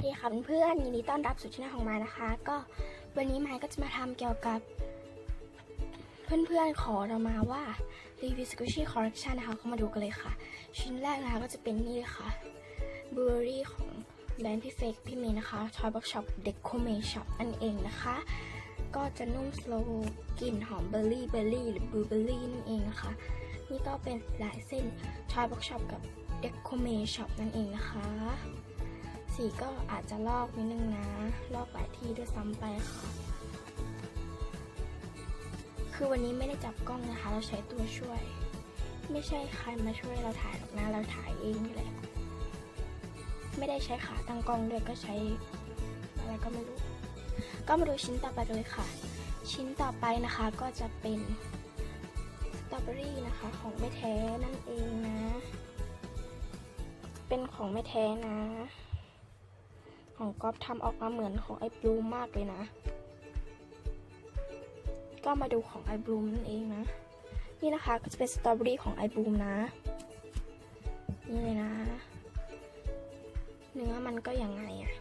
สวัสดีค่ะเพื่อนๆยินดีต้อนรับสู่ช่องของมายนะคะ ก็วันนี้มายก็จะมาทำเกี่ยวกับ เพื่อนๆขอเรามาว่ารีวิวสกูชี่คอลเลคชันนะคะเข้ามาดูกันเลยค่ะ ชิ้นแรกนะคะก็จะเป็นนี่เลยค่ะบลูเบอรี่ของแบรนด์พี่เฟกพี่เมย์นะคะทอยบ็อกช็อปเด็กโคเมช็อปนั่นเองนะคะ ก็จะนุ่มสโลว์กลิ่นหอมเบอร์รี่เบอร์รี่หรือบลูเบอร์รี่นั่นเองนะคะ นี่ก็เป็นหลายเส้นทอยบ็อกช็อปกับเด็กโคเมช็อปนั่นเองนะคะ สีก็อาจจะลอกนิดนึงนะ ลอกหลายที่ด้วยซ้ำไปค่ะ คือวันนี้ไม่ได้จับกล้องนะคะ เราใช้ตัวช่วย ไม่ใช่ใครมาช่วยเราถ่ายหรอกนะ เราถ่ายเองนี่แหละ ไม่ได้ใช้ขาตั้งกล้องด้วยก็ใช้ อะไรก็ไม่รู้ ก็มาดูชิ้นต่อไปเลยค่ะ ชิ้นต่อไปนะคะก็จะเป็นสตรอเบอรี่นะคะของไม่แท้นั่นเองนะ เป็นของไม่แท้นะ ของก๊อฟทำออกมาเหมือนของไอ้บลูมากเลยนะ ก็มาดูของไอ้บลูมนั่นเองนะ นี่นะคะก็จะเป็นสตรอเบอรี่ของไอ้บลูมนะ นี่เลยนะ เนื้อมันก็อยังไงอะ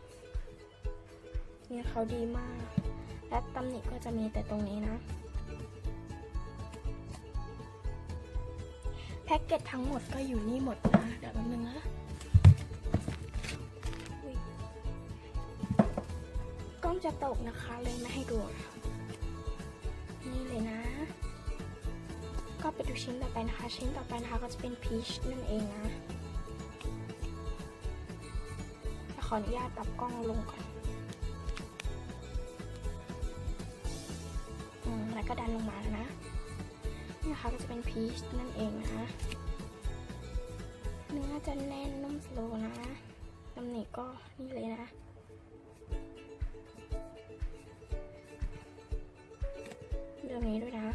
เนี่ยเขาดีมาก และตำหนิก็จะมีแต่ตรงนี้นะ แพ็กเกจทั้งหมดก็อยู่นี่หมดนะ เดี๋ยวแป๊บนึงนะ จะตกนะคะเลยไม่ให้ดูนี่เลยนะ ก็ไปดูชิ้นต่อไปนะคะ ชิ้นต่อไปนะคะก็จะเป็นพีชนั่นเองนะขออนุญาตปรับกล้องลงก่อนอืมแล้วก็ดันลงมาแล้วนะนี่นะคะก็จะเป็นพีชนั่นเองนะเนื้อจะแน่นนุ่มสโลนะตำหนิก็นี่เลยนะ รงนี้ด้วยนะ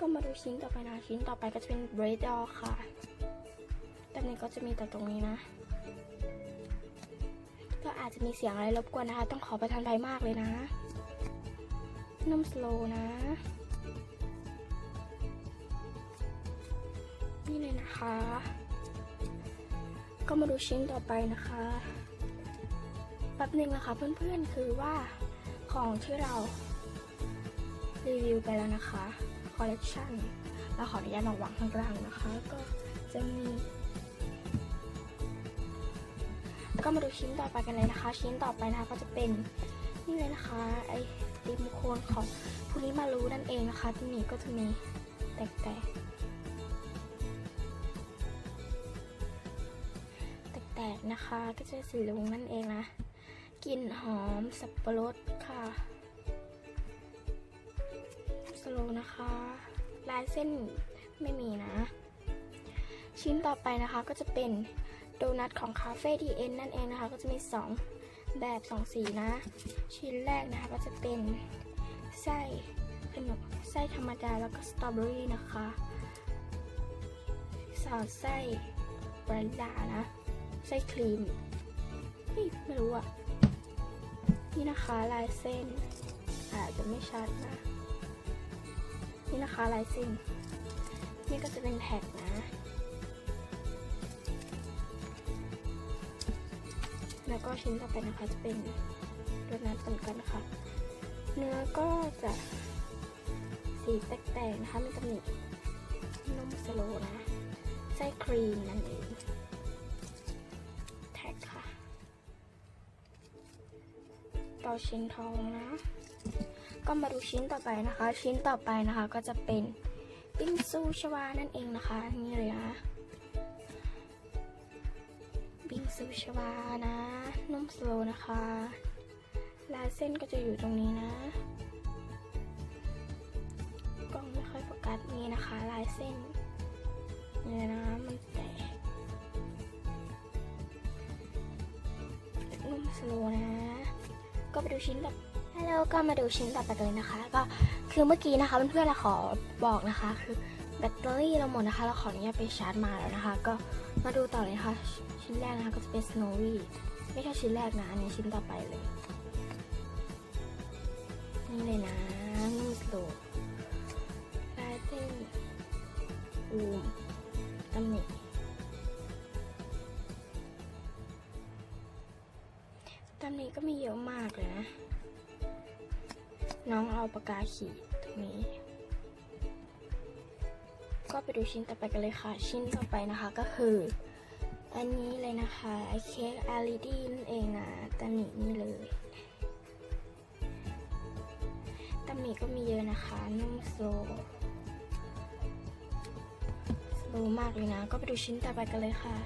ก็มาดูชิ้นต่อไปนะ ชิ้นต่อไปก็จะเป็นเบรดดอค่ะแต่นี้ก็จะมีแต่ตรงนี้นะ ก็อาจจะมีเสียงอะไรรบกวนนะคะ ต้องขอประทานไปมากเลยนะนุ่มสโลนะ นี่เลยนะคะ ก็มาดูชิ้นต่อไปนะคะแป๊บหนึ่งนะคะเพื่อนๆคือว่าของที่เรา รีวิวไปแล้วนะคะคอลเลกชันเราขออนุญาตมาวางข้างล่างนะคะ ก็จะมีก็มาดูชิ้นต่อไปกันเลยนะคะ ชิ้นต่อไปนะคะก็จะเป็นนี่เลยนะคะไอติมโคนของผู้นี้มารู้นั่นเองนะคะ ที่นี่ก็จะมีแตกแตกแตกๆนะคะ ก็จะสีลุงนั่นเองนะกลิ่นหอมสับปะรดค่ะ ลนะคะ ลายเส้นไม่มีนะ ชิ้นต่อไปนะคะก็จะเป็นโดนัทของคาเฟ่ดีเอ็นนั่นเองนะคะ ก็จะมี 2 แบบ 2 สีนะ ชิ้นแรกนะคะก็จะเป็นไส้ขนมไส้ธรรมดาแล้วก็สตรอเบอรี่นะคะสอดไส้วานิลลานะไส้ครีมไม่รู้อะนี่นะคะลายเส้นอาจจะไม่ชัดนะ นี่นะคะลายเส้นนี่ก็จะเป็นแท็กนะ แล้วก็ชิ้นต่อไปนะคะจะเป็นโดนัทเหมือนกันค่ะ เนื้อก็จะสีแตกๆนะคะมีตำหนินุ่มสโลนะไส้ครีมนั่นเองแท็กค่ะต่อชิ้นทองนะ ก็มาดูชิ้นต่อไปนะคะ ชิ้นต่อไปนะคะก็จะเป็นบิงซูชวานั่นเองนะคะนี่เลยนะบิงซูชวานะนุ่มสโลนะคะลายเส้นก็จะอยู่ตรงนี้นะกล้องไม่ค่อยโฟกัสนี่นะคะ ลายเส้นเนี่นะมันแตกนุ่มสโลนะ ก็ไปดูชิ้นต่อ แล้วก็มาดูชิ้นต่อไปกันเลยนะคะ ก็คือเมื่อกี้นะคะเพื่อนๆเราขอบอกนะคะ คือแบตเตอรี่เราหมดนะคะ เราขออนุญาตไปชาร์จมาแล้วนะคะ ก็มาดูต่อเลยนะคะ ชิ้นแรกนะคะก็จะเป็น snowy ไม่ใช่ชิ้นแรกนะ อันนี้ชิ้นต่อไปเลย นี่เลยนะนุ่สโลว์ลายเส้นอูมตำหนิ มนี้ก็ไม่เยอะมากเลยนะ น้องเอาปากกาขีดตรงนี้ ก็ไปดูชิ้นต่อไปกันเลยค่ะ ชิ้นต่อไปนะคะก็คือ อันนี้เลยนะคะไอเค้กอาริดี้นั่นเองนะตำหนินี่เลยตำหนิก็มีเยอะนะคะนุ่มสโลสโลมากเลยนะ ก็ไปดูชิ้นต่อไปกันเลยค่ะ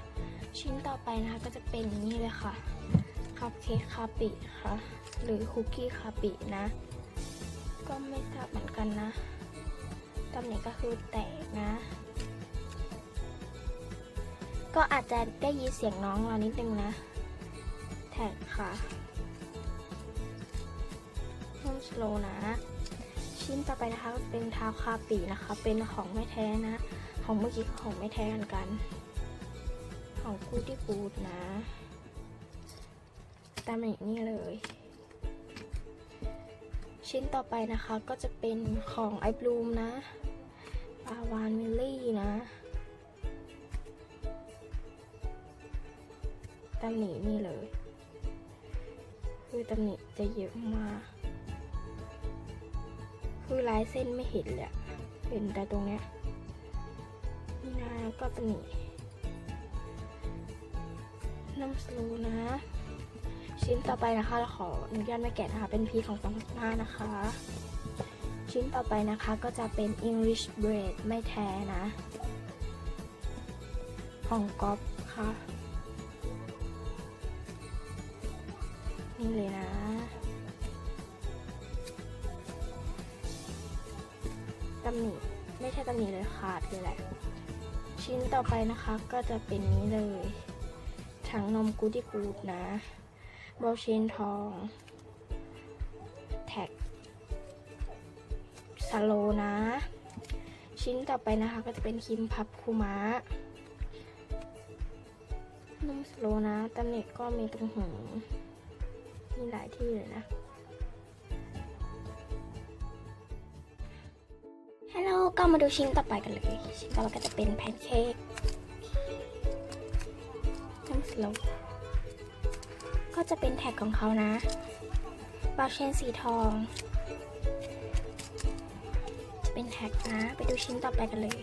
ชิ้นต่อไปนะคะก็จะเป็นนี่เลยค่ะ คัพเค้กคาปิค่ะหรือคุกกี้คาปินะ ก็ไม่ทราบเหมือนกันนะตำหนิก็คือแตกนะ ก็อาจจะได้ยินเสียงน้องเรานิดนึงนะ แท็กค่ะนุ่มสโลนะ ชิ้นต่อไปนะคะเป็นเท้าคาปีนะคะ เป็นของไม่แท้นะ ของเมื่อกี้ก็ของไม่แท้เหมือนกัน ของกูที่กูดนะ ตามอย่างนี้เลย ชิ้นต่อไปนะคะก็จะเป็นของไอบลูมนะปาวานมิลลี่นะ ตำหนินี่เลย คือตำหนิจะเยอะมากคือลายเส้นไม่เห็นเลยเห็นแต่ตรงเนี้ยนี่นะก็ตำหนิน้ำสโลนะ ชิ้นต่อไปนะคะเราขออนุญาตไม่แกะนะคะ เป็นพีของ2015นะคะ ชิ้นต่อไปนะคะก็จะเป็น English Bread ไม่แท้นะ ของก๊อฟค่ะ นี่เลยนะ ตำหนิไม่ใช่ตำหนิเลยขาดเลยแหละ ชิ้นต่อไปนะคะก็จะเป็นนี้เลยถังนมกูดี้กูดนะ บอลเชนทอง แท็กสโลนะ ชิ้นต่อไปนะคะก็จะเป็นครีมพับคูมะนมสโลนะตำหนิก็มีตรงหูมีหลายที่เลยนะฮัลโหลก็มาดูชิ้นต่อไปกันเลย ชิ้นต่อไปก็จะเป็นแพนเค้กน้ำสโลว์ก็ จะเป็นแท็กของเขานะบาเชนสีทอง จะเป็นแท็กนะ ไปดูชิ้นต่อไปกันเลย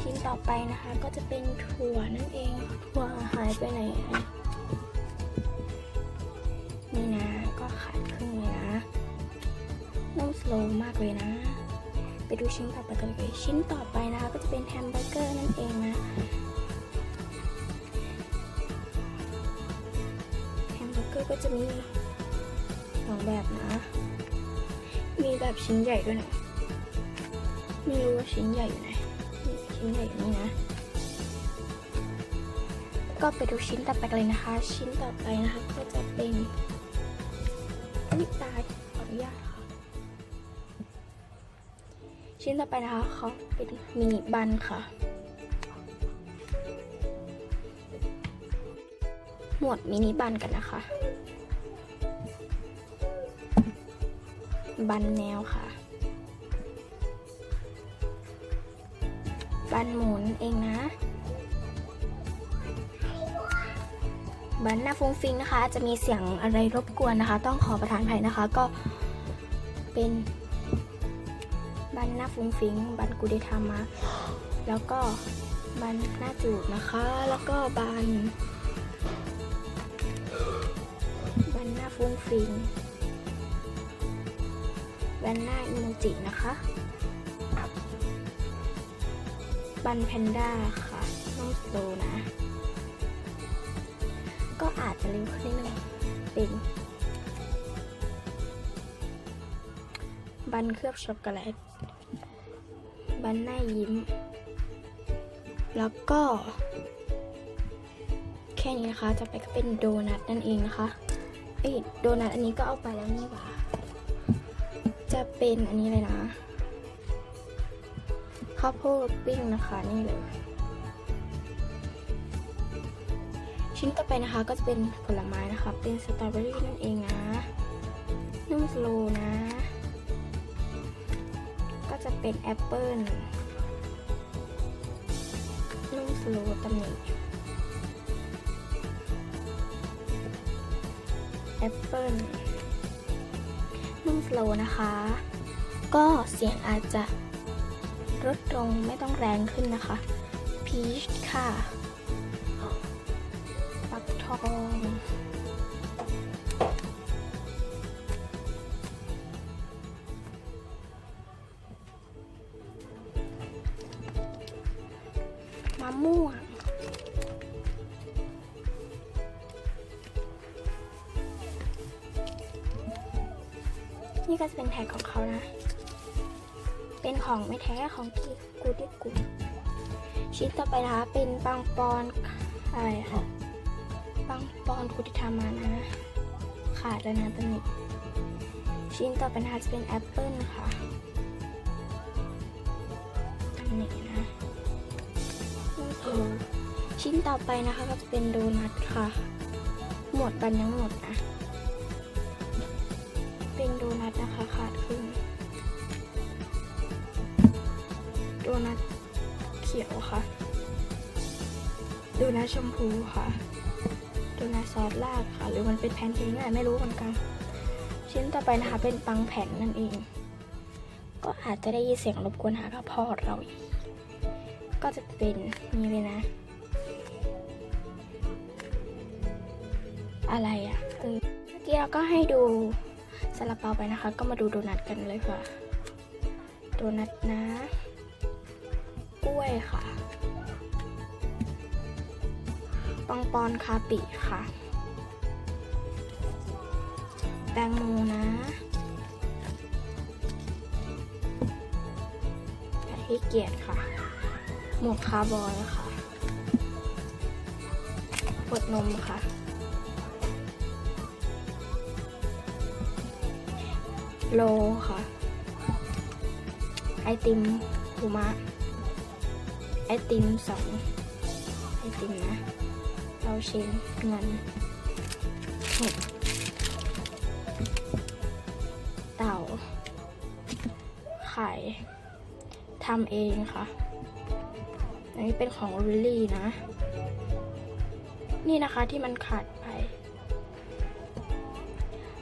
ชิ้นต่อไปนะคะก็จะเป็นถั่วนั่นเอง ถั่วหายไปไหนนี่นะ ก็ขาดครึ่งเลยนะนุ่มสโลว์มากเลยนะ ไปดูชิ้นต่อไปกันเลย ชิ้นต่อไปนะคะก็จะเป็นแฮมเบอร์เกอร์นั่นเองนะ แฮมเบอร์เกอร์ก็จะมีสองแบบนะ มีแบบชิ้นใหญ่ด้วยนะ ไม่รู้ว่าชิ้นใหญ่อยู่ไหนชิ้นใหญ่อยู่นี่นะ ก็ไปดูชิ้นต่อไปเลยนะคะ ชิ้นต่อไปนะคะก็จะเป็นอุ๊ยตายขออนุญาตค่ะชิ้นต่อไปนะคะเขาเป็นมินิบันค่ะ หมวดมินิบันกันนะคะ บันแนวค่ะ บันหมุนเองนะ บันหน้าฟุ้งฟิงนะคะ จะมีเสียงอะไรรบกวนนะคะ ต้องขอประทานภัยนะคะ ก็เป็น บันหน้าฟุ้งฟิง บันกูได้ทำมาแล้วก็บันหน้าจูบนะคะ แล้วก็บัน ฟุ้งฟิงบันหน้าอิโมจินะคะบันแพนด้าค่ะน้องโลนะ ก็อาจจะเร็วขึ้นนิดนึงเป็นบันเคลือบช็อกโกแลต บันหน้ายิ้ม แล้วก็ แค่นี้นะคะ จะไปก็เป็นโดนัทนั่นเองนะคะ เอ้ยโดนัทอันนี้ก็เอาไปแล้วนี่หว่า จะเป็นอันนี้เลยนะข้าวโพดปิ้งนะคะนี่เลย ชิ้นต่อไปนะคะก็จะเป็นผลไม้นะคะ เป็นสตรอเบอรี่นั่นเองนะนุ่มสโลนะ ก็จะเป็นแอปเปิ้ลนุ่มสโลตำหนิ ปเปิลนุ่มโฟล์นะคะ ก็เสียงอาจจะลดลงไม่ต้องแรงขึ้นนะคะ พีชค่ะ ปักทอง นี่ก็จะเป็นแท็กของเขานะ เป็นของไม่แท้ของกีกูดิกูชิ้นต่อไปนะคะเป็นปังปอนอะไรค่ะปังปอนกุติธรรมานะ ขาดแล้วนะตัวนี้ ชิ้นต่อไปนะคะจะเป็นแอปเปิลค่ะตำหนินะนี่คือชิ้นต่อไปนะคะก็จะเป็นโดนัทค่ะ หมดบันยังหมดนะ เป็นโดนัทนะคะ ขาดครึ่งโดนัทเขียวค่ะ โดนัทชมพูค่ะ โดนัทซอสลาดค่ะ หรือมันเป็นแพนเค้กอะไรไม่รู้เหมือนกัน ชิ้นต่อไปนะคะเป็นปังแผ่นนั่นเอง ก็อาจจะได้ยินเสียงรบกวนหากระพาะเราอีก ก็จะเป็นนี่เลยนะอะไรอะ่ะเออเมื่อกี้เราก็ให้ดู ซาลาเปาไปนะคะ ก็มาดูโดนัทกันเลยค่ะ โดนัทนะกล้วยค่ะปังปอนคาปิค่ะ แตงโมนะให้เกียรติค่ะ หมวกคาร์บอยค่ะขวดนมค่ะ โลค่ะ ไอติมคูมะ ไอติมสองไอติมนะเราเชนเงินหกเต่า ไข่ทำเองค่ะ อันนี้เป็นของริลลี่นะ นี่นะคะที่มันขาดไป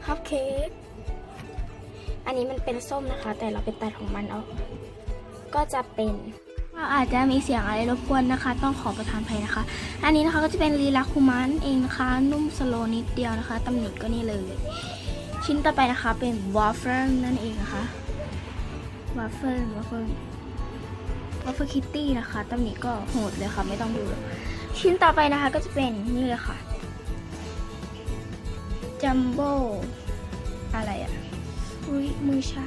คัพเค้ก อันนี้มันเป็นส้มนะคะ แต่เราไปตัดของมันเอาก็จะเป็นเราอาจจะมีเสียงอะไรรบกวนนะคะ ต้องขอประทานภัยนะคะ อันนี้นะคะก็จะเป็นลีลาคุมันเองนะคะ นุ่มสโลนิดเดียวนะคะตำหนิก็นี่เลย ชิ้นต่อไปนะคะเป็นวอฟเฟิลนั่นเองนะคะวอฟเฟิลวอฟเฟิลวอฟเฟิลคิตตี้นะคะตำหนิก็โหดเลยค่ะไม่ต้องดูชิ้นต่อไปนะคะก็จะเป็นนี่เลยค่ะจัมโบ้อะไรอะ อุ้ยมือชา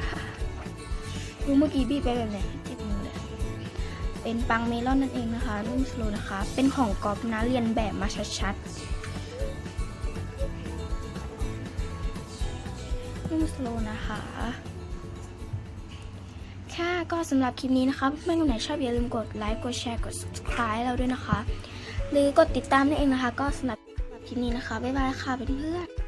รู้เมื่อกี้บีบไปแบบเนี้ยเจ็บมือเลยเป็นปังเมลอนนั่นเองนะคะนุ่มสโลนะคะ เป็นของกอบนะเรียนแบบมาชัดๆนุ่มสโลนะคะค่ะก็สำหรับคลิปนี้นะคะเพื่อนคนไหนชอบอย่าลืมกดไลค์กดแชร์กด subscribe เราด้วยนะคะ หรือกดติดตามนั่นเองนะคะ ก็สำหรับคลิปนี้นะคะบ๊ายบายค่ะเพื่อนๆ